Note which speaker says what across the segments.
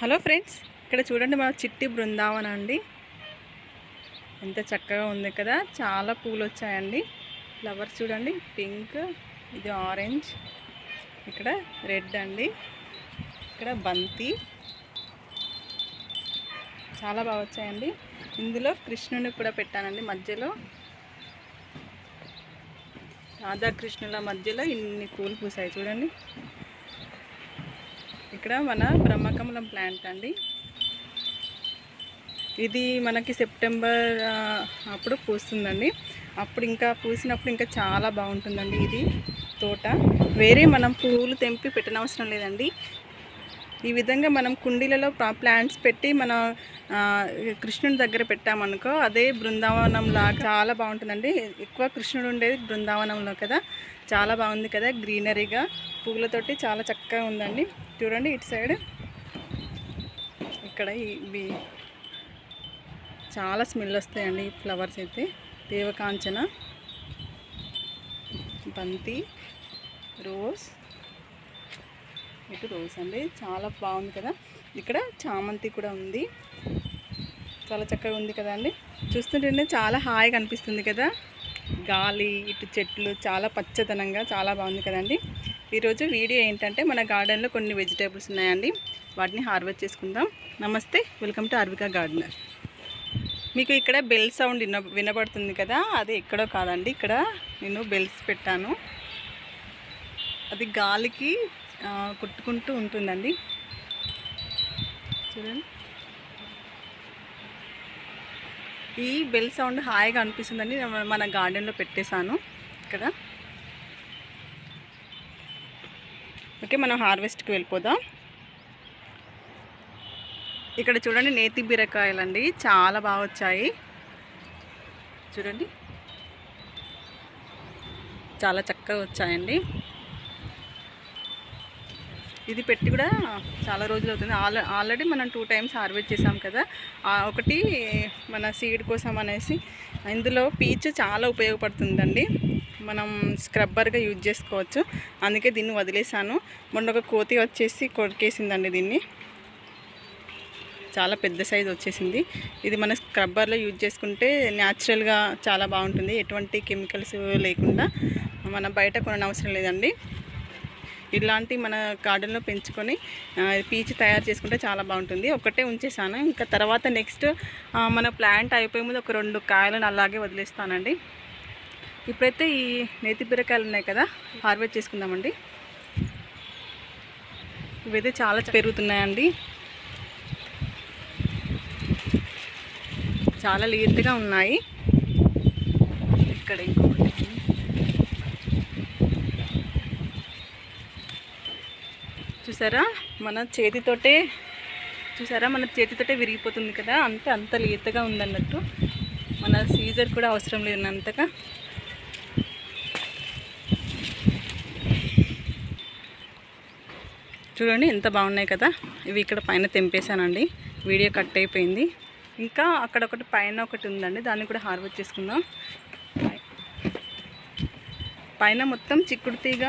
Speaker 1: Hello friends ఇక్కడ చూడండి మన చిట్టి బృందావనం అండి ఎంత చక్కగా ఉంది కదా చాలా పూలు వచ్చాయండి ఫ్లవర్స్ చూడండి పింక్ ఇది ఆరెంజ్ ఇక్కడ రెడ్ అండి. ఇక్కడ బంతి చాలా బాగా వచ్చాయండి. ఇందులో కృష్ణుని కూడా పెట్టానండి మధ్యలో. రాధాకృష్ణుల మధ్యలో ఇన్ని పూలు పూసాయి చూడండి. ఇక్కడ మన బ్రహ్మకమలం ప్లాంట్ అండి. ఇది మనకి సెప్టెంబర్ అప్పుడు పూస్తుందండి. అప్పుడు ఇంకా పూసినప్పుడు ఇంకా చాలా బాగుంటుందండి ఇది తోట. వేరే మనం పువ్వులు తెంపి పెట్టనవసరం లేదండి. ఈ విధంగా మనం కుండీలలో ప్లాంట్స్ పెట్టి మన కృష్ణుడి దగ్గర పెట్టామనుకో అదే బృందావనంలా చాలా బాగుంటుందండి. ఎక్కువ కృష్ణుడు ఉండేది బృందావనంలో కదా. చాలా బాగుంది కదా గ్రీనరీగా. పువ్వులతోటి చాలా చక్కగా ఉందండి. చూడండి ఇటు సైడ్. ఇక్కడ ఇవి చాలా స్మెల్ వస్తాయండి ఈ ఫ్లవర్స్ అయితే. దేవకాంచన బంతి రోజ్ మీకు రోజ్ అండి. చాలా బాగుంది కదా. ఇక్కడ చామంతి కూడా ఉంది. చాలా చక్కగా ఉంది కదా అండి. చూస్తుంటేనే చాలా హాయిగా అనిపిస్తుంది కదా. గాలి ఇటు చెట్లు చాలా పచ్చదనంగా చాలా బాగుంది కదండి ఈరోజు వీడియో ఏంటంటే మన గార్డెన్లో కొన్ని వెజిటేబుల్స్ ఉన్నాయండి. వాటిని హార్వెస్ట్ చేసుకుందాం. నమస్తే వెల్కమ్ టు అర్వికా గార్డెనర్. మీకు ఇక్కడ బెల్ సౌండ్ విన వినబడుతుంది కదా. అది ఎక్కడో కాదండి. ఇక్కడ నేను బెల్స్ పెట్టాను. అది గాలికి కుట్టుకుంటూ ఉంటుందండి. చూడండి. ఈ బెల్ సౌండ్ హాయిగా అనిపిస్తుందండి. నేను మన గార్డెన్లో పెట్టేశాను. ఇక్కడ. ఓకే మనం హార్వెస్ట్కి వెళ్ళిపోదాం. ఇక్కడ చూడండి నేతి బీరకాయలండి. చాలా బాగా వచ్చాయి. చూడండి. చాలా చక్కగా వచ్చాయండి. ఇది పెట్టి కూడా చాలా రోజులు అవుతుంది. ఆల్ ఆల్రెడీ మనం టూ టైమ్స్ హార్వెస్ట్ చేసాం కదా. ఒకటి మన సీడ్ కోసం అనేసి ఇందులో పీచు చాలా ఉపయోగపడుతుందండి. మనం స్క్రబ్బర్గా యూజ్ చేసుకోవచ్చు. అందుకే దీన్ని వదిలేసాను. మొన్న ఒక కోతి వచ్చేసి కొరికేసిందండి దీన్ని. చాలా పెద్ద సైజు వచ్చేసింది. ఇది మన స్క్రబ్బర్లో యూజ్ చేసుకుంటే న్యాచురల్గా చాలా బాగుంటుంది. ఎటువంటి కెమికల్స్ లేకుండా మనం బయట కొననవసరం లేదండి. ఇలాంటి మన గార్డెన్లో పెంచుకొని పీచు తయారు చేసుకుంటే చాలా బాగుంటుంది. ఒకటే ఉంచేసాను. ఇంకా తర్వాత నెక్స్ట్ మన ప్లాంట్ అయిపోయే ముందు ఒక రెండు కాయలను అలాగే వదిలేస్తానండి. ఇప్పుడైతే ఈ నేతి బీరకాయలు ఉన్నాయి కదా హార్వెస్ట్ చేసుకుందామండి. ఇవైతే చాలా పెరుగుతున్నాయండి. చాలా లీత్గా ఉన్నాయి. ఇక్కడ ఇంకొకటి. చూసారా? మన చేతితోటే చూసారా? మన చేతితోటే విరిగిపోతుంది కదా? అంతే అంత లేతగా ఉందన్నట్టు. మన సీజర్ కూడా అవసరం లేదు అంతగా. చూడండి ఎంత బాగున్నాయి కదా? ఇవి ఇక్కడ పైన తెంపేశానండి. వీడియో కట్ అయిపోయింది. ఇంకా అక్కడ ఒకటి పైన ఒకటి ఉందండి. దాన్ని కూడా హార్వెస్ట్ చేసుకుందాం. పైన మొత్తం చిక్కుడు తీగ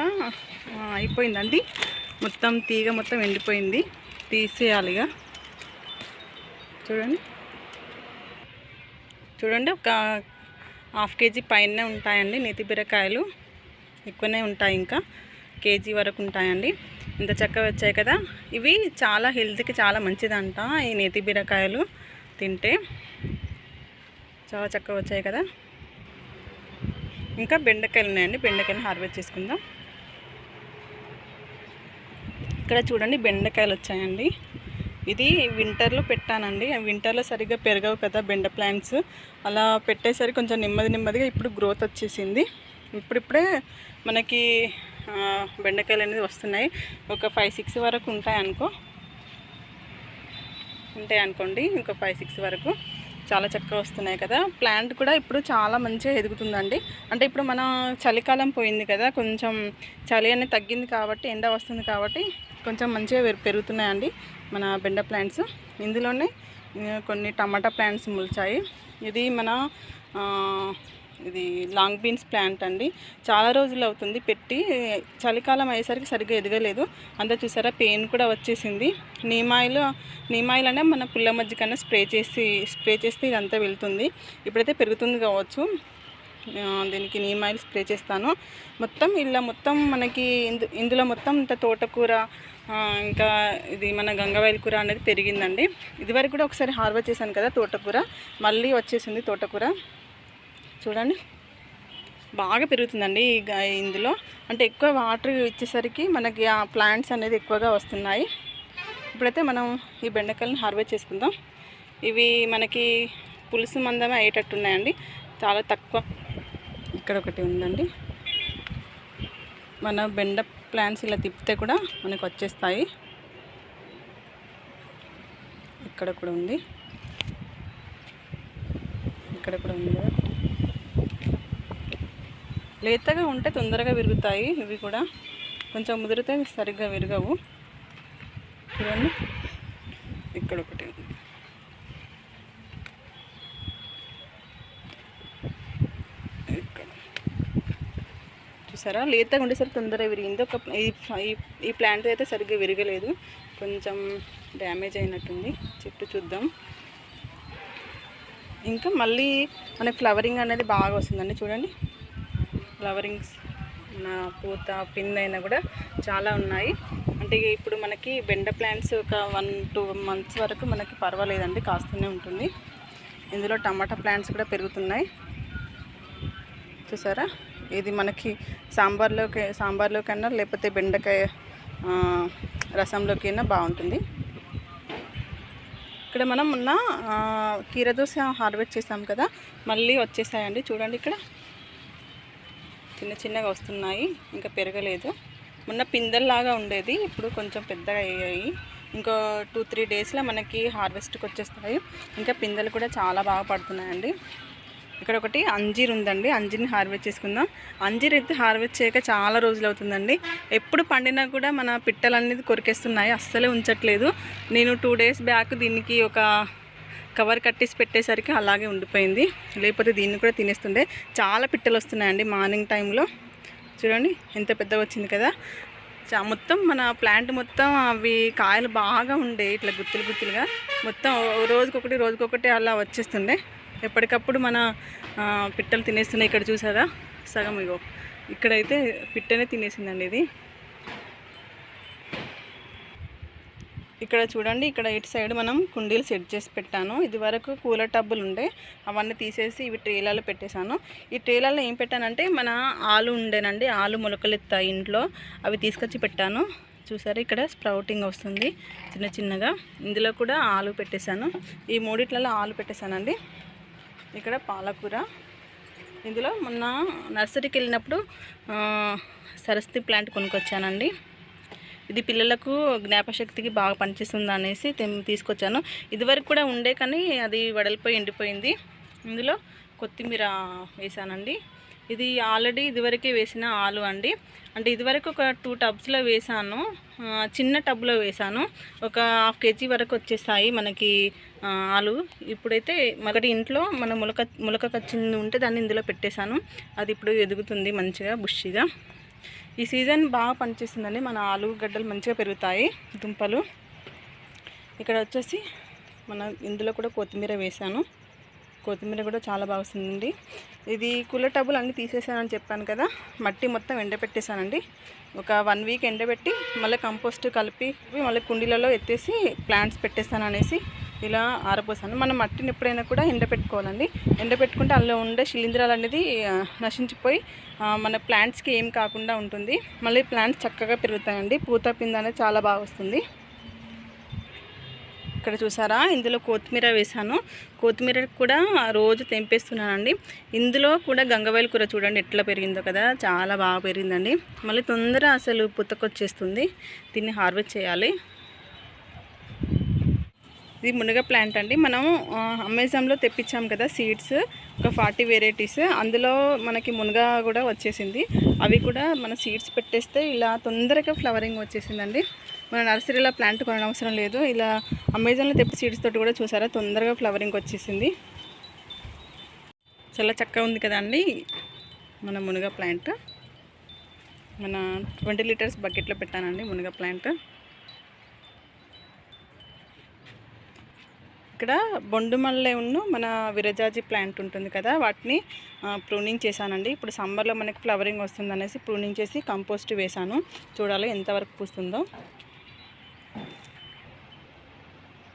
Speaker 1: అయిపోయిందండి. మొత్తం తీగ మొత్తం ఎండిపోయింది. తీసేయాలిగా. చూడండి. చూడండి ఒక హాఫ్ కేజీ పైన ఉంటాయండి నేతి బీరకాయలు. ఎక్కువనే ఉంటాయి ఇంకా. కేజీ వరకు ఉంటాయండి. ఇంత చక్కగా వచ్చాయి కదా. ఇవి చాలా హెల్త్కి చాలా మంచిదంట ఈ నేతి బీరకాయలు తింటే. చాలా చక్కగా వచ్చాయి కదా. ఇంకా బెండకాయలు ఉన్నాయండి బెండకాయలు హార్వెస్ట్ చేసుకుందాం. ఇక్కడ చూడండి బెండకాయలు వచ్చాయండి. ఇది వింటర్లో పెట్టానండి. వింటర్లో సరిగ్గా పెరగవు కదా బెండ ప్లాంట్స్. అలా పెట్టేసరికి కొంచెం నెమ్మది నెమ్మదిగా ఇప్పుడు గ్రోత్ వచ్చేసింది. ఇప్పుడిప్పుడే మనకి బెండకాయలు అనేది వస్తున్నాయి. ఒక ఫైవ్ సిక్స్ వరకు ఉంటాయి అనుకో. ఉంటాయి అనుకోండి ఇంకో ఫైవ్ సిక్స్ వరకు. చాలా చక్కగా వస్తున్నాయి కదా. ప్లాంట్ కూడా ఇప్పుడు చాలా మంచిగా ఎదుగుతుందండి. అంటే ఇప్పుడు మన చలికాలం పోయింది కదా. కొంచెం చలి అనేది తగ్గింది కాబట్టి ఎండ వస్తుంది కాబట్టి కొంచెం మంచిగా పెరుగుతున్నాయండి మన బెండ ప్లాంట్స్. ఇందులోనే కొన్ని టమాటా ప్లాంట్స్ ములిచాయి. ఇది మన ఇది లాంగ్ బీన్స్ ప్లాంట్ అండి. చాలా రోజులు అవుతుంది పెట్టి చలికాలం అయ్యేసరికి సరిగ్గా ఎదగలేదు. అంతా చూసారా పెయిన్ కూడా వచ్చేసింది. నీమాయిల్ నీమాయిల్ అనే మన పుల్ల మజ్జి స్ప్రే చేసి స్ప్రే చేస్తే ఇదంతా వెళ్తుంది. ఇప్పుడైతే పెరుగుతుంది కావచ్చు. దీనికి నీమ్ ఆయిల్ స్ప్రే చేస్తాను. మొత్తం ఇలా మొత్తం మనకి ఇందు ఇందులో మొత్తం ఇంత తోటకూర ఇంకా ఇది మన గంగవాయిల కూర అనేది పెరిగిందండి. ఇదివరకు కూడా ఒకసారి హార్వెస్ట్ చేశాను కదా తోటకూర. మళ్ళీ వచ్చేసింది తోటకూర. చూడండి. బాగా పెరుగుతుందండి ఈ ఇందులో. అంటే ఎక్కువ వాటర్ ఇచ్చేసరికి మనకి ఆ ప్లాంట్స్ అనేది ఎక్కువగా వస్తున్నాయి. ఇప్పుడైతే మనం ఈ బెండకాయలను హార్వెస్ట్ చేసుకుందాం. ఇవి మనకి పులుసు మందమే అయ్యేటట్టున్నాయండి చాలా తక్కువ. ఇక్కడ ఒకటి ఉందండి. మన బెండ ప్లాంట్స్ ఇలా తిప్పితే కూడా మనకు వచ్చేస్తాయి. ఇక్కడ కూడా ఉంది. ఇక్కడ కూడా ఉంది కదా. లేతగా ఉంటే తొందరగా విరుగుతాయి. ఇవి కూడా కొంచెం ముదిరితే సరిగ్గా విరగవు. చూడండి. ఇక్కడ ఒకటి ఉంది ఇక్కడ చూసారా? లేతగా ఉండేసరికి తొందరగా విరిగింది. ఒక ఈ ఈ- ప్లాంట్ అయితే సరిగ్గా విరగలేదు. కొంచెం డ్యామేజ్ అయినట్టుంది. చెట్టు చూద్దాం. ఇంకా మళ్ళీ మనకి ఫ్లవరింగ్ అనేది బాగా వస్తుందండి. చూడండి. ఫ్లవరింగ్స్ నా పూత పింద్ అయినా కూడా చాలా ఉన్నాయి. అంటే ఇప్పుడు మనకి బెండ ప్లాంట్స్ ఒక వన్ టూ మంత్స్ వరకు మనకి పర్వాలేదండి. కాస్తూనే ఉంటుంది. ఇందులో టమాటా ప్లాంట్స్ కూడా పెరుగుతున్నాయి. చూసారా? ఇది మనకి సాంబార్లోకి సాంబార్లోకైనా లేకపోతే బెండకాయ రసంలోకైనా రసంలోకి అయినా బాగుంటుంది. ఇక్కడ మనం మొన్న ఆ, కీరదోస హార్వెస్ట్ చేసాం కదా మళ్ళీ వచ్చేసాయండి. చూడండి ఇక్కడ. చిన్న చిన్నగా వస్తున్నాయి ఇంకా పెరగలేదు. మొన్న పిందెల్లాగా ఉండేది ఇప్పుడు కొంచెం పెద్దగా అయ్యాయి. ఇంకో టూ త్రీ డేస్లో మనకి హార్వెస్ట్కి వచ్చేస్తాయి. ఇంకా పిందెలు కూడా చాలా బాగా పడుతున్నాయండి. ఇక్కడ ఒకటి అంజీర్ ఉందండి. అంజీర్ని హార్వెస్ట్ చేసుకుందాం. అంజీర్ అయితే హార్వెస్ట్ చేయక చాలా రోజులు అవుతుందండి. ఎప్పుడు పండినా కూడా మన పిట్టలు అనేది కొరికేస్తున్నాయి. అస్సలే ఉంచట్లేదు. నేను టూ డేస్ బ్యాక్ దీనికి ఒక కవర్ కట్టేసి పెట్టేసరికి అలాగే ఉండిపోయింది. లేకపోతే దీన్ని కూడా తినేస్తుండే. చాలా పిట్టలు వస్తున్నాయండి మార్నింగ్ టైంలో. చూడండి ఎంత పెద్దగా వచ్చింది కదా. చా మొత్తం మన ప్లాంట్ మొత్తం అవి కాయలు బాగా ఉండే ఇట్లా గుత్తులు గుత్తులుగా. మొత్తం రోజుకొకటి రోజుకొకటి అలా వచ్చేస్తుండే. ఎప్పటికప్పుడు మన పిట్టలు తినేస్తున్నాయి ఇక్కడ చూసారా? సగం ఇగో. ఇక్కడైతే పిట్టనే తినేసిందండి ఇది. ఇక్కడ చూడండి ఇక్కడ ఇటు సైడ్ మనం కుండీలు సెట్ చేసి పెట్టాను. ఇది వరకు కూలర్ టబ్బులు ఉండే అవన్నీ తీసేసి ఇవి ట్రేలలో పెట్టేశాను. ఈ ట్రేలలో ఏం పెట్టానంటే మన ఆలు ఉండేనండి ఆలు మొలకలు ఎత్తాయి ఇంట్లో అవి తీసుకొచ్చి పెట్టాను. చూసారా ఇక్కడ స్ప్రౌటింగ్ వస్తుంది చిన్న చిన్నగా. ఇందులో కూడా ఆలు పెట్టేశాను. ఈ మూడిట్లలో ఆలు పెట్టేశానండి. ఇక్కడ పాలకూర. ఇందులో మొన్న నర్సరీకి వెళ్ళినప్పుడు సరస్వతి ప్లాంట్ కొనుక్కొచ్చానండి. ఇది పిల్లలకు జ్ఞాపశక్తికి బాగా పనిచేస్తుంది అనేసి తీసుకొచ్చాను. ఇదివరకు కూడా ఉండే కానీ అది వడలిపోయి ఎండిపోయింది. ఇందులో కొత్తిమీర వేసానండి. ఇది ఆల్రెడీ ఇదివరకే వేసిన ఆలు అండి. అంటే ఇదివరకు ఒక టూ టబ్స్లో వేసాను. చిన్న టబ్లో వేసాను. ఒక హాఫ్ కేజీ వరకు వచ్చేస్తాయి మనకి ఆలు. ఇప్పుడైతే మొదటి ఇంట్లో మన ములక ములక కచ్చింది ఉంటే దాన్ని ఇందులో పెట్టేశాను. అది ఇప్పుడు ఎదుగుతుంది మంచిగా బుష్షిగా. ఈ సీజన్ బాగా పనిచేస్తుందండి. మన ఆలుగడ్డలు మంచిగా పెరుగుతాయి దుంపలు. ఇక్కడ వచ్చేసి మన ఇందులో కూడా కొత్తిమీర వేసాను. కొత్తిమీర కూడా చాలా బాగా వస్తుందండి. ఇది కూలర్ టబ్బులు అన్నీ తీసేసానని చెప్పాను కదా మట్టి మొత్తం ఎండబెట్టేశానండి. ఒక వన్ వీక్ ఎండబెట్టి మళ్ళీ కంపోస్ట్ కలిపి మళ్ళీ కుండీలలో ఎత్తేసి ప్లాంట్స్ పెట్టేస్తాను అనేసి ఇలా ఆరపోసాను మనం మట్టిని ఎప్పుడైనా కూడా ఎండబెట్టుకోవాలండి. ఎండబెట్టుకుంటే అందులో ఉండే శిలీంధ్రాలు అనేది నశించిపోయి మన ప్లాంట్స్కి ఏం కాకుండా ఉంటుంది. మళ్ళీ ప్లాంట్స్ చక్కగా పెరుగుతాయండి. పూత పింద అనేది చాలా బాగా వస్తుంది. ఇక్కడ చూసారా? ఇందులో కొత్తిమీర వేసాను కొత్తిమీర కూడా రోజు తెంపేస్తున్నానండి. ఇందులో కూడా గంగవేల కూర చూడండి ఎట్లా పెరిగిందో కదా. చాలా బాగా పెరిగిందండి. మళ్ళీ తొందర అసలు పుత్తకొచ్చేస్తుంది దీన్ని హార్వెస్ట్ చేయాలి. ఇది మునగ ప్లాంట్ అండి. మనం అమెజాన్లో తెప్పించాం కదా సీడ్స్ ఒక ఫార్టీ వెరైటీస్ అందులో మనకి మునగ కూడా వచ్చేసింది. అవి కూడా మన సీడ్స్ పెట్టేస్తే ఇలా తొందరగా ఫ్లవరింగ్ వచ్చేసిందండి. మన నర్సరీలో ప్లాంట్ కొనడం అవసరం లేదు. ఇలా అమెజాన్లో తెప్పి సీడ్స్ తోటి కూడా చూసారా? తొందరగా ఫ్లవరింగ్ వచ్చేసింది. చాలా చక్కగా ఉంది కదండి మన మునగ ప్లాంట్ మన ట్వంటీ లీటర్స్ బకెట్లో పెట్టానండి మునగ ప్లాంట్ ఇక్కడ బొండు మల్లె ఉన్ను మన విరజాజి ప్లాంట్ ఉంటుంది కదా వాటిని ప్రూనింగ్ చేశానండి. ఇప్పుడు సమ్మర్లో మనకి ఫ్లవరింగ్ వస్తుంది అనేసి ప్రూనింగ్ చేసి కంపోస్ట్ వేశాను. చూడాలి ఎంతవరకు పూస్తుందో.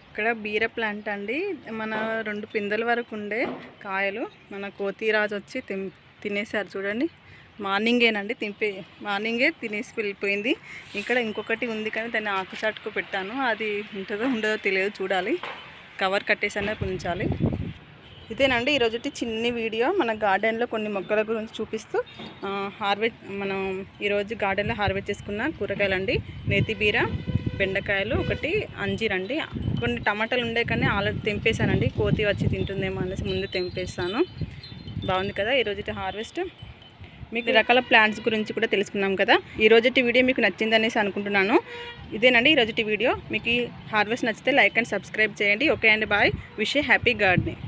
Speaker 1: ఇక్కడ బీర ప్లాంట్ అండి. మన రెండు పిందెల వరకు ఉండే కాయలు. మన కోతిరాజు వచ్చి తినేశారు తినేసారు చూడండి. మార్నింగేనండి తింపే మార్నింగే తినేసి వెళ్ళిపోయింది. ఇక్కడ ఇంకొకటి ఉంది కానీ దాన్ని ఆకుచాటుకు పెట్టాను. అది ఉంటుందో ఉండదో తెలియదు చూడాలి. కవర్ కట్టేసనే ఉంచాలి. ఇదేనండి ఈరోజు చిన్ని వీడియో. మన గార్డెన్లో కొన్ని మొక్కల గురించి చూపిస్తూ హార్వెస్ట్ మనం ఈరోజు గార్డెన్లో హార్వెస్ట్ చేసుకున్న కూరగాయలండి. నేతిబీర బెండకాయలు ఒకటి అంజీరండి. కొన్ని టమాటాలు ఉండే కానీ ఆల్రెడీ తెంపేశానండి. కోతి వచ్చి తింటుందేమో అనేసి ముందు తెంపేస్తాను బాగుంది కదా ఈరోజు హార్వెస్ట్? మీకు రకాల ప్లాంట్స్ గురించి కూడా తెలుసుకున్నాం కదా. ఈ రోజుటి వీడియో మీకు నచ్చిందనేసి అనుకుంటున్నాను. ఇదేనండి ఈ రోజుటి వీడియో. మీకు ఈ హార్వెస్ట్ నచ్చితే లైక్ అండ్ సబ్స్క్రైబ్ చేయండి. ఓకే అండి బాయ్. Wish happy gardening.